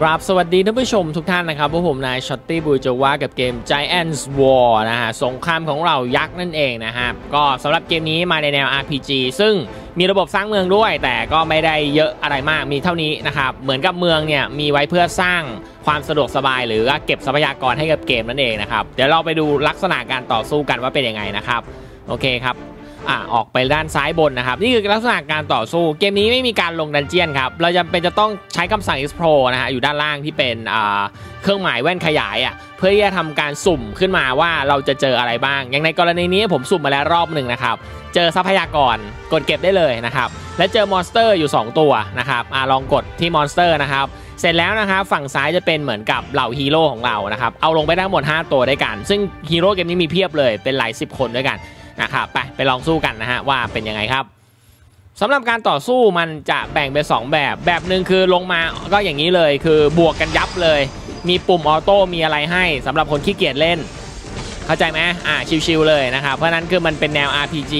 ครับสวัสดีท่านผู้ชมทุกท่านนะครับพวกผมนายช็อตตี้บูจว่ากับเกม Giants War นะฮะสงครามของเรายักษ์นั่นเองนะครับก็สำหรับเกมนี้มาในแนว RPG ซึ่งมีระบบสร้างเมืองด้วย แต่ก็ไม่ได้เยอะอะไรมากมีเท่านี้นะครับเหมือนกับเมืองเนี่ยมีไว้เพื่อสร้างความสะดวกสบาย หรือเก็บทรัพยากรให้กับเกมนั่นเองนะครับเดี๋ยวเราไปดูลักษณะการต่อสู้กันว่าเป็นยังไงนะครับโอเคครับ อ่าออกไปด้านซ้ายบนนะครับ นี่คือลักษณะการต่อสู้ เกมนี้ไม่มีการลงดันเจียนครับ เราจะเป็นจะต้องใช้คำสั่ง explore นะฮะอยู่ด้านล่างที่เป็นอ่าเครื่องหมายแว่นขยายอะเพื่อที่จะทำการสุ่มขึ้นมาว่าเราจะเจออะไรบ้าง อย่างในกรณีนี้ผมสุ่มมาแล้วรอบหนึ่งนะครับ เจอทรัพยากรกดเก็บได้เลยนะครับ และเจอมอนสเตอร์อยู่ 2 ตัวนะครับอ่าลองกดที่มอนสเตอร์นะครับเสร็จแล้วนะครับฝั่งซ้ายจะเป็นเหมือนกับเหล่าฮีโร่ของเรานะครับเอาลงไปได้หมด 5 ตัวด้วยกัน ซึ่งฮีโร่เกมนี้มีเพียบเลยเป็นหลายสิบคนด้วยกัน นะครับไปไปลองสู้กันนะฮะว่าเป็นยังไงครับสำหรับการต่อสู้มันจะแบ่งเป็น2แบบ แบบหนึ่งคือลงมาก็อย่างนี้เลยคือบวกกันยับเลย มีปุ่มออโต้มีอะไรให้สำหรับคนขี้เกียจเล่น เข้าใจไหมอ่าชิวๆเลยนะครับเพราะนั้นคือมันเป็นแนว RPG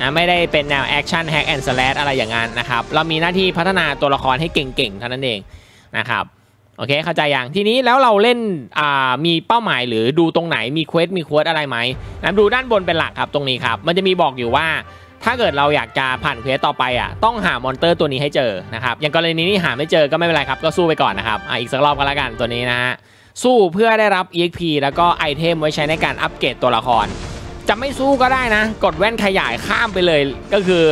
นะไม่ได้เป็นแนวแอคชั่นแฮกแอนด์สแลชอะไรอย่างนั้นนะครับเรามีหน้าที่พัฒนาตัวละครให้เก่งๆเท่านั้นเองนะครับ โอเคเข้าใจอย่างทีนี้แล้วเราเล่นอ่ามีเป้าหมายหรือดูตรงไหนมีเควสมีเควสอะไรไหมนะดูด้านบนเป็นหลักครับตรงนี้ครับมันจะมีบอกอยู่ว่า ถ้าเกิดเราอยากจะผ่านเควสต่อไปอะต้องหามอนเตอร์ตัวนี้ให้เจอนะครับอย่างกรณีนี้หาไม่เจอก็ไม่เป็นไรครับก็สู้ไปก่อนนะครับอะอีกสักรอบก็แล้วกันตัวนี้นะฮะสู้เพื่อได้รับ EXP แล้วก็ไอเทมไว้ใช้ในการอัปเกรดตัวละคร จะไม่สู้ก็ได้นะ กดแว่นขยายข้ามไปเลยก็คือ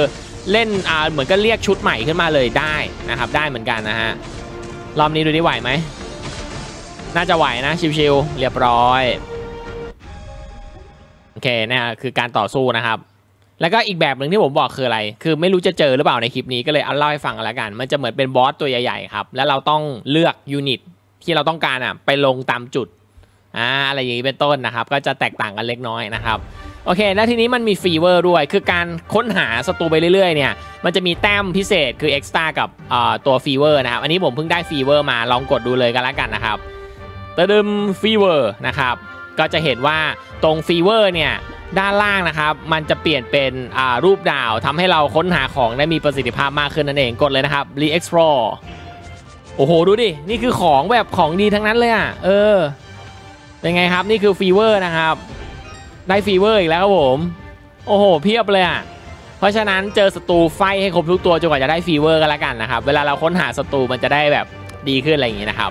เล่นอ่าเหมือนก็เรียกชุดใหม่ขึ้นมาเลยได้นะครับได้เหมือนกันนะฮะ รอบนี้ดูได้ไหวไหม น่าจะไหวนะชิวๆเรียบร้อย โอเคนี่คือการต่อสู้นะครับ แล้วก็อีกแบบหนึ่งที่ผมบอกคืออะไร คือไม่รู้จะเจอหรือเปล่าในคลิปนี้ก็เลยเอาเล่าให้ฟังแล้วกัน มันจะเหมือนเป็นบอสตัวใหญ่ๆครับ แล้วเราต้องเลือกยูนิตที่เราต้องการอะไปลงตามจุดอ่าอะไรอย่างนี้เป็นต้นนะครับ ก็จะแตกต่างกันเล็กน้อยนะครับ โอเค แล้วทีนี้มันมีฟีเวอร์ด้วย คือการค้นหาศัตรูไปเรื่อยๆเนี่ย มันจะมีแต้มพิเศษคือเอ็กซ์ต้ากับตัวฟีเวอร์นะครับ อันนี้ผมเพิ่งได้ฟีเวอร์มา ลองกดดูเลยกันแล้วกันนะครับตะดึมฟีเวอร์นะครับ ก็จะเห็นว่าตรงฟีเวอร์เนี่ย ด้านล่างนะครับ มันจะเปลี่ยนเป็นรูปดาวทำให้เราค้นหาของได้มีประสิทธิภาพมากขึ้นนั่นเอง กดเลยนะครับ re-explore โอ้โห ดูดิ นี่คือของแบบของดีทั้งนั้นเลยอะ เออ เป็นไงครับ นี่คือฟีเวอร์นะครับ ได้ฟีเวอร์อีกแล้วครับผม โอ้โห เพียบเลยอะ เพราะฉะนั้นเจอศัตรูไฟให้ครบทุกตัวจนกว่าจะได้ฟีเวอร์กันแล้วกันนะครับ เวลาเราค้นหาศัตรูมันจะได้แบบดีขึ้นอะไรอย่างนี้นะครับ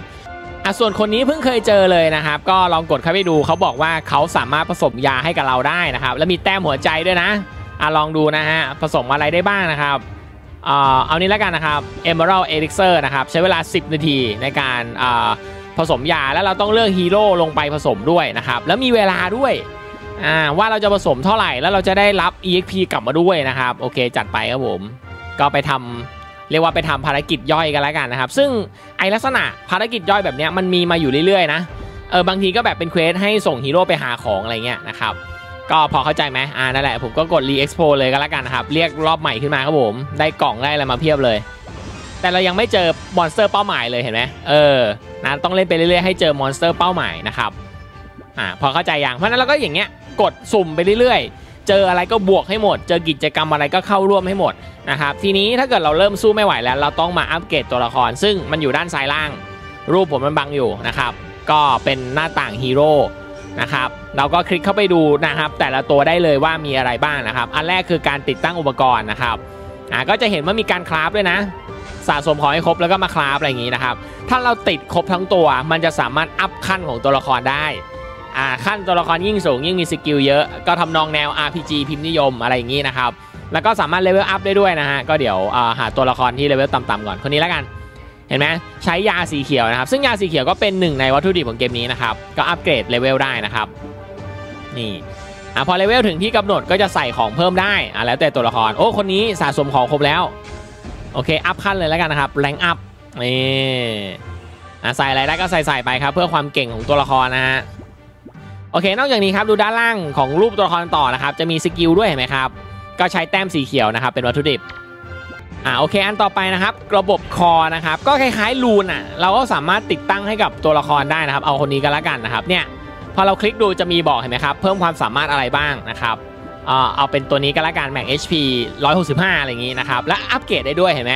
อะส่วนคนนี้เพิ่งเคยเจอเลยนะครับ ก็ลองกดเข้าไปดูเขาบอกว่าเขาสามารถผสมยาให้กับเราได้นะครับ แล้วมีแต้มหัวใจด้วยนะอะลองดูนะฮะผสมอะไรได้บ้างนะครับอ่าเอานี้แล้วกันนะครับ Emerald Elixir นะครับใช้เวลา 10 นาทีในการอ่าผสมยาแล้วเราต้องเลือกฮีโร่ลงไปผสมด้วยนะครับ แล้วมีเวลาด้วย อ่าว่าเราจะผสมเท่าไหร่แล้วเราจะได้รับ EXP กลับมาด้วยนะครับ โอเค จัดไปครับผม ก็ไปทำเรียกว่าไปทำภารกิจย่อยกันแล้วกันนะครับ ซึ่งไอลักษณะภารกิจย่อยแบบนี้มันมีมาอยู่เรื่อยๆนะเออบางทีก็แบบเป็นเควสให้ส่งฮีโร่ไปหาของอะไรเงี้ยนะครับก็พอเข้าใจไหมอ่านั่นแหละผมก็กด re expo เลยก็แล้วกันนะครับ เรียกรอบใหม่ขึ้นมาครับผม ได้กล่องได้อะไรมาเพียบเลย แต่เรายังไม่เจอมอนสเตอร์เป้าหมายเลยเห็นไหมเออนะต้องเล่นไปเรื่อยๆให้เจอมอนสเตอร์เป้าหมายนะครับอ่าพอเข้าใจยังเพราะนั้นเราก็อย่างเงี้ย กดสุ่มไปเรื่อยๆ เจออะไรก็บวกให้หมด เจอกิจกรรมอะไรก็เข้าร่วมให้หมดนะครับทีนี้ถ้าเกิดเราเริ่มสู้ไม่ไหวแล้ว เราต้องมาอัปเกรดตัวละคร ซึ่งมันอยู่ด้านซ้ายล่าง รูปผมมันบังอยู่นะครับก็เป็นหน้าต่างฮีโร่นะครับเราก็คลิกเข้าไปดูนะครับ แต่ละตัวได้เลยว่ามีอะไรบ้างนะครับ อันแรกคือการติดตั้งอุปกรณ์นะครับอ่าก็จะเห็นว่ามีการคราฟด้วยนะ สะสมของให้ครบแล้วก็มาคราฟอะไรอย่างนี้นะครับ ถ้าเราติดครบทั้งตัว มันจะสามารถอัพขั้นของตัวละครได้ อ่าขั้นตัวละครยิ่งสูงยิ่งมีสกิลเยอะ ก็ทำนองแนว RPG พิมพ์นิยมอะไรอย่างนี้นะครับ แล้วก็สามารถเลเวลอัพได้ด้วยนะฮะ ก็เดี๋ยวหาตัวละครที่เลเวลต่ำๆก่อน คนนี้แล้วกัน เห็นไหมใช้ยาสีเขียวนะครับ ซึ่งยาสีเขียวก็เป็นหนึ่งในวัตถุดิบของเกมนี้นะครับ ก็อัปเกรดเลเวลได้นะครับ นี่อะพอเลเวลถึงที่กำหนดก็จะใส่ของเพิ่มได้อะแล้วแต่ตัวละคร โอ้คนนี้สะสมของครบแล้ว โอเค อัพขั้นเลยแล้วกันนะครับ แรงอัพนี่ใส่อะไรได้ก็ใส่ใส่ไปครับ เพื่อความเก่งของตัวละครนะฮะ โอเค นอกจากนี้ครับดูด้านล่างของรูปตัวละครต่อนะครับจะมีสกิลด้วยเห็นไหมครับก็ใช้แต้มสีเขียวนะครับเป็นวัตถุดิบอ่าโอเคอันต่อไปนะครับระบบคอนะครับก็คล้ายๆลูนอะเราก็สามารถติดตั้งให้กับตัวละครได้นะครับ เอาคนนี้ก็แล้วกันนะครับเนี่ยพอเราคลิกดูจะมีบอกเห็นไหมครับเพิ่มความสามารถอะไรบ้างนะครับเอาเป็นตัวนี้ก็แล้วกันแม็ก HP 165 อะไรอย่างนี้นะครับและอัปเกรดได้ด้วยเห็นไหม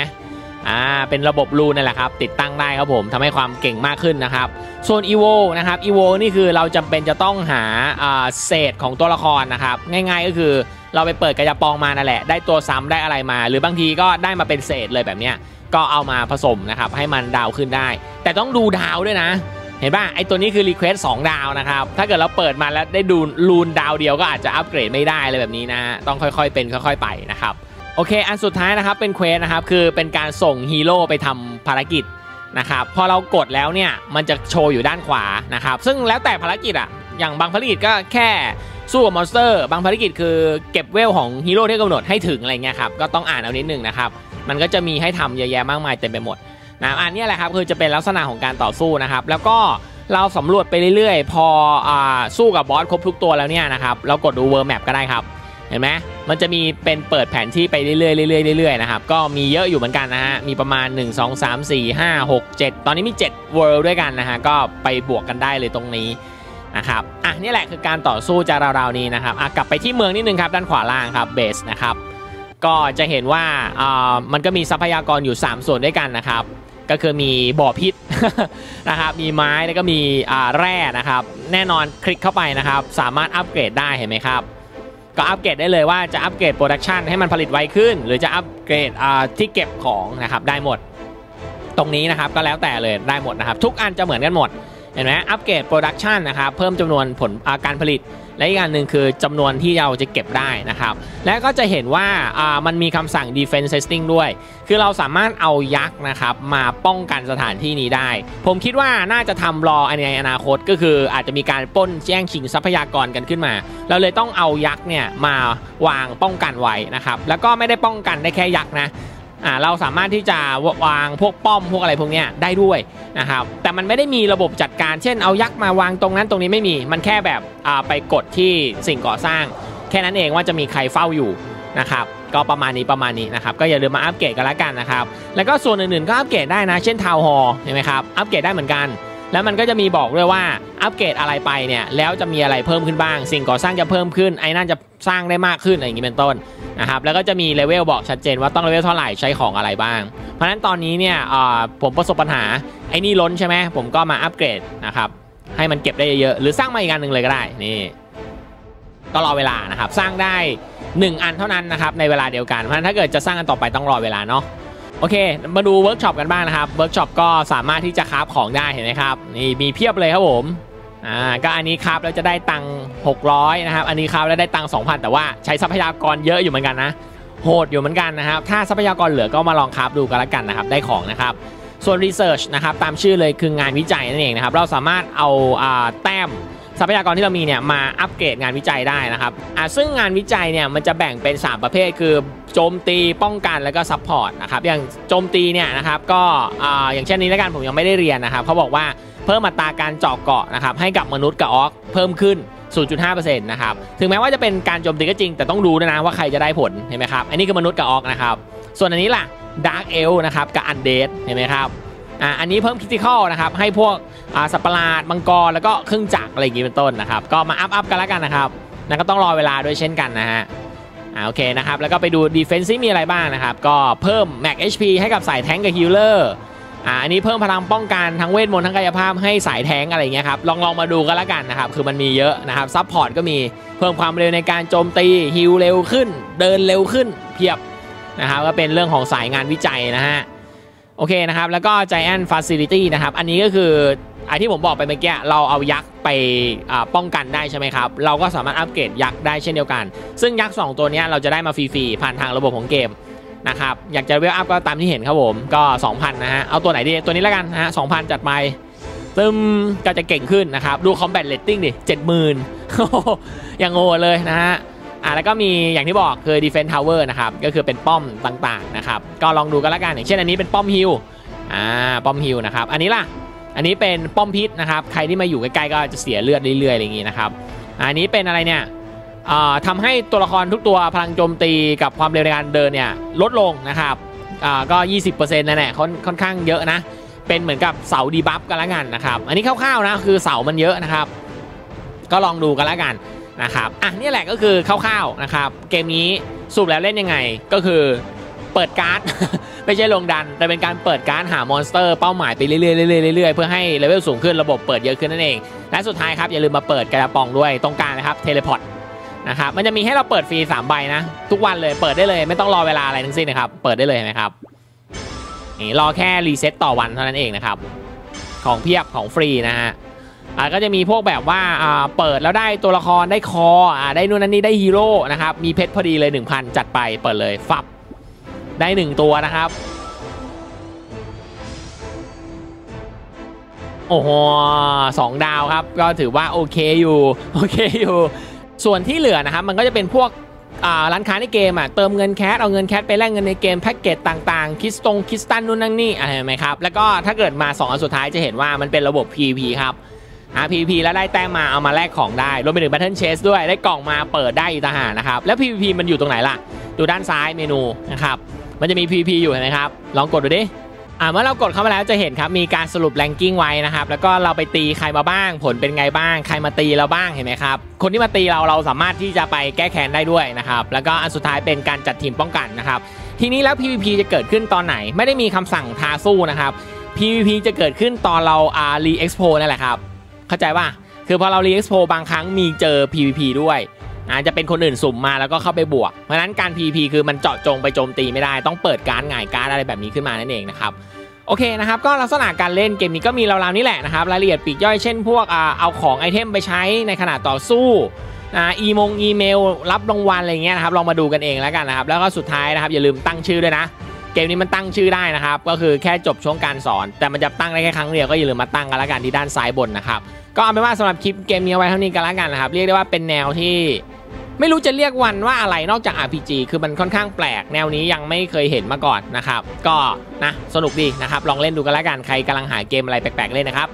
อ่าเป็นระบบรูนนั่นแหละครับติดตั้งได้ครับผมทำให้ความเก่งมากขึ้นนะครับ ส่วน EVO นะครับ EVO นี่คือเราจำเป็นจะต้องหาเศษของตัวละครนะครับ ง่ายๆก็คือเราไปเปิดกระยาปองมานั่นแหละ ได้ตัวซ้ำได้อะไรมา หรือบางทีก็ได้มาเป็นเศษเลยแบบเนี้ยก็เอามาผสมนะครับให้มันดาวขึ้นได้ แต่ต้องดูดาวด้วยนะ เห็นป่ะไอตัวนี้คือ Request 2ดาวนะครับ ถ้าเกิดเราเปิดมาแล้วได้ดูรูนดาวเดียวก็อาจจะอัปเกรดไม่ได้เลยแบบนี้นะ ต้องค่อยๆเป็นค่อย ๆ ไปนะครับ โอเค อันสุดท้ายนะครับเป็นเควสนะครับคือเป็นการส่งฮีโร่ไปทำภารกิจนะครับพอเรากดแล้วเนี่ยมันจะโชว์อยู่ด้านขวานะครับซึ่งแล้วแต่ภารกิจอะอย่างบางภารกิจก็แค่สู้กับมอนสเตอร์ บางภารกิจคือเก็บเวลของฮีโร่ที่กำหนดให้ถึงอะไรเงี้ยครับก็ต้องอ่านเอานิดนึงนะครับมันก็จะมีให้ทำเยอะแยะมากมายเต็มไปหมดนะอันนี้แหละครับคือจะเป็นลักษณะของการต่อสู้นะครับแล้วก็เราสำรวจไปเรื่อยๆ พออสู้กับบอสครบทุกตัวแล้วเนี่ยนะครับเรากดดูเวอร์แมปก็ได้ครับ เห็นไหมมันจะมีเป็นเปิดแผนที่ไปเรื่อยๆเรื่อยๆเรื่อยๆนะครับ ก็มีเยอะอยู่เหมือนกันนะฮะ มีประมาณ 1 2 3 4 5 6 7 ตอนนี้มี 7 world ด้วยกันนะฮะ ก็ไปบวกกันได้เลยตรงนี้นะครับ อะนี่แหละคือการต่อสู้จะราวๆนี้นะครับ อะกลับไปที่เมืองนิดนึงครับ ด้านขวาล่างครับเบสนะครับ ก็จะเห็นว่าอ่ามันก็มีทรัพยากรอยู่ 3 ส่วนด้วยกันนะครับ ก็คือมีบ่อพิษนะครับ มีไม้แล้วก็มีอ่าแร่นะครับ แน่นอนคลิกเข้าไปนะครับ สามารถอัปเกรดได้เห็นไหมครับ ก็อัปเกรดได้เลยว่าจะอัปเกรดโปรดักชันให้มันผลิตไวขึ้น หรือจะอัปเกรดที่เก็บของนะครับได้หมด ตรงนี้นะครับก็แล้วแต่เลยได้หมดนะครับ ทุกอันจะเหมือนกันหมดเห็นไหมอัปเกรดโปรดักชันนะครับเพิ่มจำนวนผลาการผลิต และอีกอันหนึ่งคือจำนวนที่เราจะเก็บได้นะครับ และก็จะเห็นว่าามันมีคำสั่ง defense testing ด้วย คือเราสามารถเอายักษ์นะครับมาป้องกันสถานที่นี้ได้ ผมคิดว่าน่าจะทำรอในอนาคตก็คืออาจจะมีการป้นแย่งชิงทรัพยากรกันขึ้นมา เราเลยต้องเอายักษ์เนี่ยมาวางป้องกันไว้นะครับ แล้วก็ไม่ได้ป้องกันได้แค่ยักษ์นะ อ่าเราสามารถที่จะวางพวกป้อมพวกอะไรพวกเนี้ยได้ด้วยนะครับแต่มันไม่ได้มีระบบจัดการเช่นเอายักษ์มาวางตรงนั้นตรงนี้ไม่มี มันแค่แบบอ่าไปกดที่สิ่งก่อสร้าง แค่นั้นเองว่าจะมีใครเฝ้าอยู่นะครับก็ประมาณนี้ประมาณนี้นะครับก็อย่าลืมมาอัปเกรดกันละกันนะครับแล้วก็ส่วนอื่นๆก็อัปเกรดได้นะ เช่นทาวน์ฮอลเห็นไหมครับอัปเกรดได้เหมือนกัน แล้วมันก็จะมีบอกด้วยว่าอัปเกรดอะไรไปเนี่ยแล้วจะมีอะไรเพิ่มขึ้นบ้าง สิ่งก่อสร้างจะเพิ่มขึ้นไอ้นั่นจะสร้างได้มากขึ้นอะไรอย่างนี้เป็นต้นนะครับแล้วก็จะมีเลเวลบอกชัดเจนว่าต้องเลเวลเท่าไหร่ใช้ของอะไรบ้าง เพราะฉะนั้นตอนนี้เนี่ยผมประสบปัญหาไอ้นี่ล้นใช่ไหมผมก็มาอัปเกรดนะครับให้มันเก็บได้เยอะๆหรือสร้างมาอีกอันหนึ่งเลยก็ได้นี่ก็รอเวลานะครับสร้างได้ 1 อันเท่านั้นนะครับในเวลาเดียวกันเพราะฉะนั้นถ้าเกิดจะสร้างอันต่อไปต้องรอเวลาเนาะ โอเค มาดูเวิร์กช็อปกันบ้างนะครับ เวิร์กช็อปก็สามารถที่จะคราฟของได้เห็นไหมครับ นี่มีเพียบเลยครับผม อ่า ก็อันนี้คราฟแล้วจะได้ตังค์600 นะครับ อันนี้คราฟแล้วได้ตังค์2,000 แต่ว่าใช้ทรัพยากรเยอะอยู่เหมือนกันนะ โหดอยู่เหมือนกันนะครับ ถ้าทรัพยากรเหลือก็มาลองคราฟดูกันละกันนะครับ ได้ของนะครับ ส่วน Research นะครับ ตามชื่อเลยคืองานวิจัยนั่นเองนะครับ เราสามารถเอาอ่าแต้ม ทรัพยากรที่เรามีเนี่ยมาอัปเกรดงานวิจัยได้นะครับอ่าซึ่งงานวิจัยเนี่ยมันจะแบ่งเป็น 3 ประเภท คือโจมตีป้องกันแล้วก็ซัพพอร์ตนะครับอย่างโจมตีเนี่ยนะครับก็อ่าอย่างเช่นนี้แล้วกันผมยังไม่ได้เรียนนะครับเขาบอกว่าเพิ่มอัตราการเจาะเกาะนะครับให้กับมนุษย์กับออกเพิ่มขึ้น0.5%นะครับ ถึงแม้ว่าจะเป็นการโจมตีก็จริง แต่ต้องรู้ด้วยนะว่าใครจะได้ผล เห็นไหมครับ อันนี้คือมนุษย์กับออกนะครับ ส่วนอันนี้ล่ะดาร์กเอลนะครับกับอันเดดเห็นไหมครับ อ่าอันนี้เพิ่มคริติคอลนะครับให้พวกอ่าสัตว์ประหลาดมังกรแล้วก็เครื่องจักรอะไรอย่างงี้เป็นต้นนะครับก็มาอัพอัพกันแล้วกันนะครับแล้วก็ต้องรอเวลาด้วยเช่นกันนะฮะอ่าโอเคนะครับแล้วก็ไปดูดีเฟนซ์มีอะไรบ้างนะครับก็เพิ่มแม็ก HP ให้กับสายแทงกับฮิลเลอร์อ่าอันนี้เพิ่มพลังป้องกันทั้งเวทมนต์ทั้งกายภาพให้สายแทงอะไรเงี้ยครับลองลองมาดูกันแล้วกันนะครับคือมันมีเยอะนะครับซัพพอร์ตก็มีเพิ่มความเร็วในการโจมตีฮิลเร็วขึ้น เดินเร็วขึ้นเพียบนะครับก็เป็นเรื่องของสายงานวิจัยนะฮะ โอเคนะครับ แล้วก็ Giant Facility นะครับ อันนี้ก็คือไอที่ผมบอกไปเมื่อกี้เราเอายักษ์ไปป้องกันได้ใช่ไหมครับ เราก็สามารถอัปเกรดยักษ์ได้เช่นเดียวกัน ซึ่งยักษ์ 2 ตัวนี้เราจะได้มาฟรีๆผ่านทางระบบของเกมนะครับ อยากจะเวลอัพก็ตามที่เห็นครับผม ก็ 2,000 นะฮะ เอาตัวไหนดี ตัวนี้แล้วกันนะฮะ2,000จัดไปตึมก็จะเก่งขึ้นนะครับ ดู Combat Rating ดิ70,000อย่างโง่เลยนะฮะ อ่าแล้วก็มีอย่างที่บอกคือ defense tower นะครับก็คือเป็นป้อมต่างๆนะครับก็ลองดูกันละกันอย่างเช่นอันนี้เป็นป้อมฮิลอ่าป้อมฮิลนะครับอันนี้ล่ะอันนี้เป็นป้อมพิษนะครับใครที่มาอยู่ใกล้ๆก็จะเสียเลือดเรื่อยๆอะไรอย่างงี้นะครับอันนี้เป็นอะไรเนี่ยอ่าทำให้ตัวละครทุกตัวพลังโจมตีกับความเร็วในการเดินเนี่ยลดลงนะครับอ่าก็ 20%นั่นแหละค่อนค่อนข้างเยอะนะ เป็นเหมือนกับเสาดีบัฟกันละกันนะครับ อันนี้คร่าวๆนะคือเสามันเยอะนะครับ ก็ลองดูกันละกัน นะครับอะนี่แหละก็คือคร่าวๆนะครับเกมนี้สรุปแล้วเล่นยังไงก็คือเปิดการ์ดไม่ใช่ลงดัน แต่เป็นการเปิดการ์ดหามอนสเตอร์เป้าหมายไปเรื่อยๆเรื่อยๆเรื่อยๆเพื่อให้เลเวลสูงขึ้นระบบเปิดเยอะขึ้นนั่นเอง และสุดท้ายครับอย่าลืมมาเปิดกระป๋องด้วยตรงกลางนะครับเทเลพอร์ตนะครับมันจะมีให้เราเปิดฟรี3ใบนะทุกวันเลยเปิดได้เลยไม่ต้องรอเวลาอะไรทั้งสิ้นนะครับเปิดได้เลยนไหมครับนี่รอแค่รีเซ็ตต่อวันเท่านั้นเองนะครับของเพียบของฟรีนะฮะ อ่าก็จะมีพวกแบบว่าอ่าเปิดแล้วได้ตัวละครได้คออ่าได้นู่นนั่นนี่ได้ฮีโร่นะครับมีเพชรพอดีเลย 1,000 จัดไปเปิดเลยฟับได้ 1 ตัวนะครับ โอ้โหสองดาวครับ ก็ถือว่าโอเคอยู่โอเคอยู่ ส่วนที่เหลือนะครับมันก็จะเป็นพวกอ่าร้านค้าในเกมอะเติมเงินแคสเอาเงินแคสไปแลกเงินในเกมแพ็กเกจต่างๆ คิสตงคิสตันนู่นนั่นนี่อะไรไหมครับ แล้วก็ถ้าเกิดมา 2 อันสุดท้ายจะเห็นว่ามันเป็นระบบ PVP ครับ อ่า PVP แล้วได้แต้มมาเอามาแลกของได้รวมไปถึง Battle Chase ด้วยได้กล่องมาเปิดได้อีกต่างหากนะครับแล้ว PVP มันอยู่ตรงไหนล่ะ ดูด้านซ้ายเมนูนะครับมันจะมี PVP อยู่เห็นไหมครับลองกดดูดิอ่าเมื่อเรากดเข้ามาแล้วจะเห็นครับมีการสรุปแรงกิ้งไว้นะครับแล้วก็เราไปตีใครมาบ้าง ผลเป็นไงบ้าง ใครมาตีเราบ้างเห็นไหมครับคนที่มาตีเราเราสามารถที่จะไปแก้แค้นได้ด้วยนะครับแล้วก็อันสุดท้ายเป็นการจัดทีมป้องกันนะครับทีนี้แล้ว PVP จะเกิดขึ้นตอนไหน ไม่ได้มีคำสั่งทาสู้นะครับ PVP จะเกิดขึ้นตอนเราอารีเอ็กซ์โพนั่นแหละครับ เข้าใจป่ะคือพอเรารีเอ็กซ์โพบางครั้งมีเจอ PVP ด้วยอาจจะเป็นคนอื่นสุ่มมาแล้วก็เข้าไปบวก เพราะนั้นการ PVP คือมันเจาะจงไปโจมตีไม่ได้ ต้องเปิดการหงายการอะไรแบบนี้ขึ้นมานั่นเองนะครับโอเคนะครับก็ลักษณะการเล่นเกมนี้ก็มีราวๆนี้แหละนะครับรายละเอียดปีกย่อยเช่นพวกเอาของไอเทมไปใช้ในขณะต่อสู้อีมงอีเมล รับรางวัลอะไรเงี้ยนะครับลองมาดูกันเองแล้วกันนะครับแล้วก็สุดท้ายนะครับอย่าลืมตั้งชื่อด้วยนะ มนี้มันตั้งชื่อได้นะครับ ก็คือแค่จบช่วงการสอน แต่มันจะตั้งได้แค่ครั้งเดียวก็อย่าลืมมาตั้งกันละกันที่ด้านซ้ายบนนะครับก็เอาเป็นว่าสำหรับคลิปเกมนี้เอาไว้เท่านี้กันละกันนะครับเรียกได้ว่าเป็นแนวที่ไม่รู้จะเรียกวันว่าอะไรนอกจาก RPG คือมันค่อนข้างแปลก แนวนี้ยังไม่เคยเห็นมาก่อนนะครับ ก็นะสนุกดีนะครับ ลองเล่นดูกันแล้วกันใครกำลังหาเกมอะไรแปลกๆเล่นนะครับ